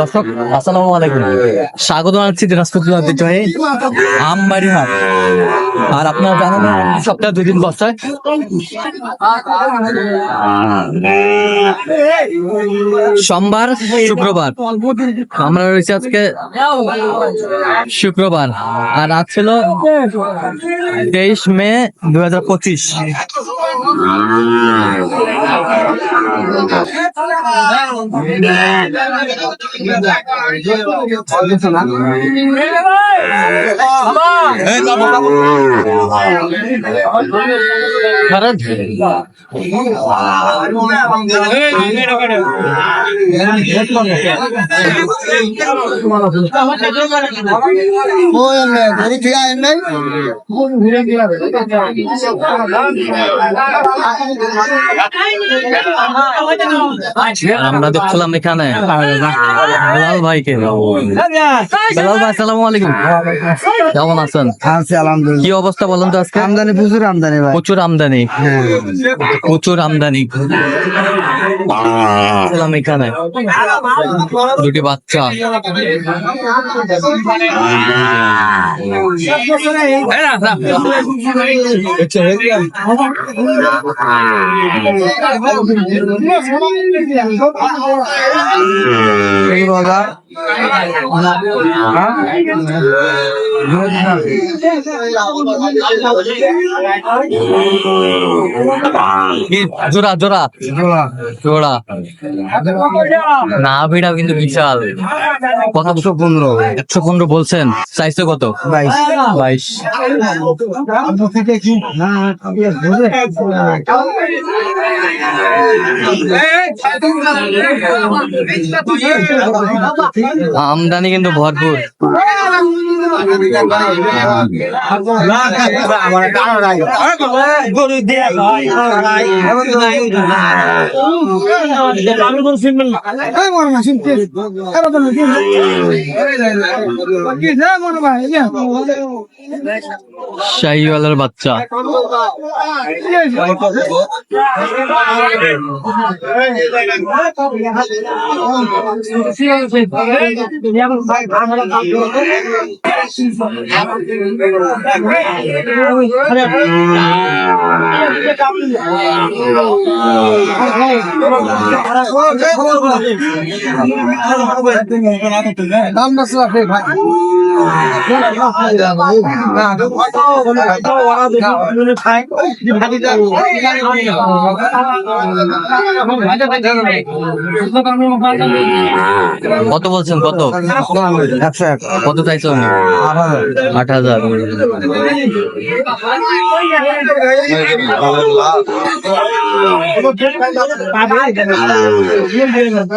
দর্শক, আসসালামু আলাইকুম। স্বাগত জানাচ্ছি দিনাজপুর ঐতিহ্যবাহী আমবাড়ি হাট। আর আপনারা জানেন সপ্তাহে দুই দিন বসায় সোমবার, শুক্রবার। আমরা রয়েছি আজকে শুক্রবার। আর আজ ছিল তেইশ মে দুই হাজার পঁচিশ। আমরা দেখছিলাম এখানে বেলাল ভাইকে। বেলাল ভাই। আসসালামু আলাইকুম। কেমন আছেন? আছি কি অবস্থা বলেন তো আজকে? আমদানি প্রচুর আমদানি ভাই। প্রচুর আমদানি। প্রচুর আমদানি। এখানে। দুটি বাচ্চা। কি জোড়া জোড়া জোড়া না ভিড়া কিন্তু বিশাল কথা একশো পনেরো একশো পনেরো বলছেন চাইছে কত বাইশ বাইশ আমদানি কিন্তু ভরপুর। শাহিওয়ালার বাচ্চা। কত বলছেন? কত? একশো এক। কত চাইছো আট হাজার। শাহিওয়াল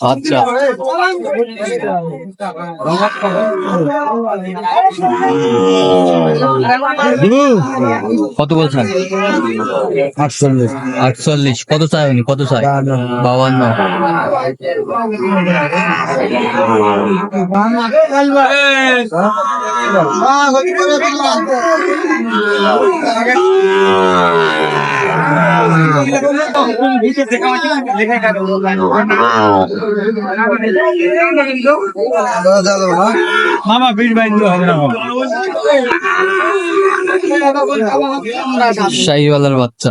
আচ্ছা। কত বলছেন? আটচল্লিশ। আটচল্লিশ। কত চাই উনি? কত চাই? বাউান্ন মামা বিশ বাইশ হবে না। শাহিওয়ালার বাচ্চা।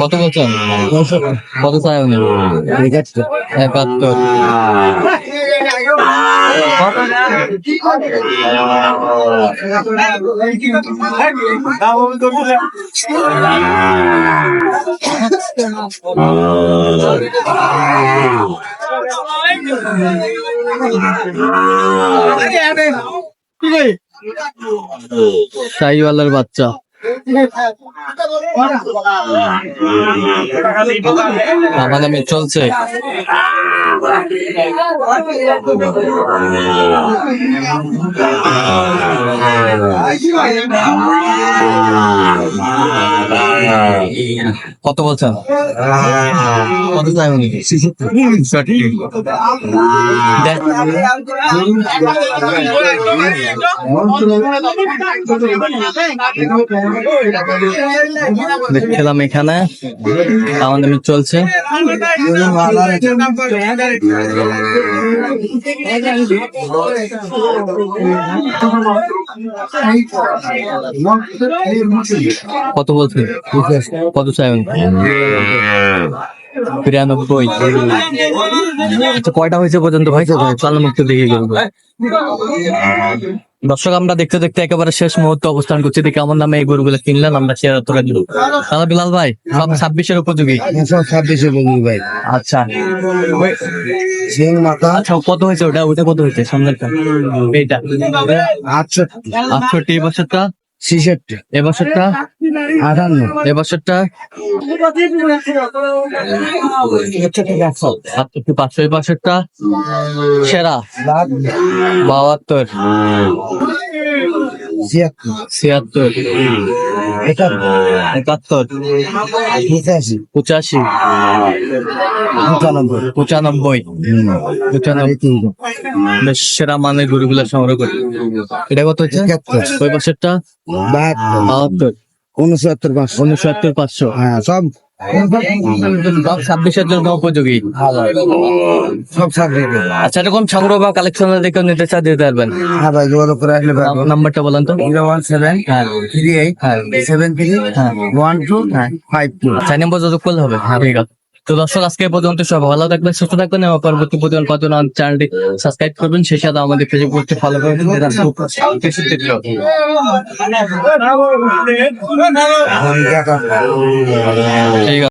কত বলছেন কত চাই উনি ঠিক আছে একাত্তর। শাহিওয়ালার বাচ্চা নামে চলছে। কত বলছেন? কত চাই উনি? দেখ, দেখছিলাম এখানে আমার নামে চলছে। কত বলছেন কত চাই উনি বিরানব্বই। আচ্ছা কয়টা হয়েছে পর্যন্ত? ভাই, চাল মুক্ত দেখে গেল। দর্শক আমরা দেখতে দেখতে একেবারে শেষ মুহূর্তে অবস্থান করছি। দেখি আমার নামে এই গরুগুলো কিনলেন আমরা শেয়ার তোলা দিল তাহলে বিলাল ভাই সব ছাব্বিশের উপযোগী? সব ছাব্বিশে বলবি ভাই। আচ্ছা। আচ্ছা কত হয়েছে ওটা? ওটা কত হয়েছে? এইটা। আটষট্টি। এই বছরটা? ছিষট্টি। এ বছরটা আটান্ন। এ বছরটা আটষট্টি পাঁচশো এই সেরা। বাহাত্তর। ছিয়াত্তর। একাত্তর। পঁচাশি। পঁচাশি। পঁচানব্বই। পঁচানব্বই। পঁচানব্বই। বেশ সেরা মানের গরুগুলো সংগ্রহ করি। এটা কত হচ্ছে? ওই বছরটা বাহাত্তর। বাহাত্তর। উনসত্তর পাঁচশো। উনসত্তর পাঁচশো। হ্যাঁ সব সব ছাব্বিশের জন্য উপযোগী। সব ছাব্বিশ আচ্ছা এরকম সংগ্রহ বা কালেকশন দেখে নিতে চা দিতে পারবেন? হ্যাঁ ভাই যোগাযোগ করে আসলে নাম্বারটা বলেন তো। জিরো ওয়ান সেভেন হ্যাঁ। থ্রি এইট হ্যাঁ। সেভেন থ্রি হ্যাঁ। One two five two. চার নম্বর যোগাযোগ করলে হবে। ঠিক আছে। তো দর্শক আজকে পর্যন্ত সব ভালো থাকবেন সুস্থ থাকবেন এবং পরবর্তী প্রতিদিন কত চ্যানেলটি সাবস্ক্রাইব করবেন সেই সাথে আমাদের ফেসবুকটি ফলো করবেন। ঠিক আছে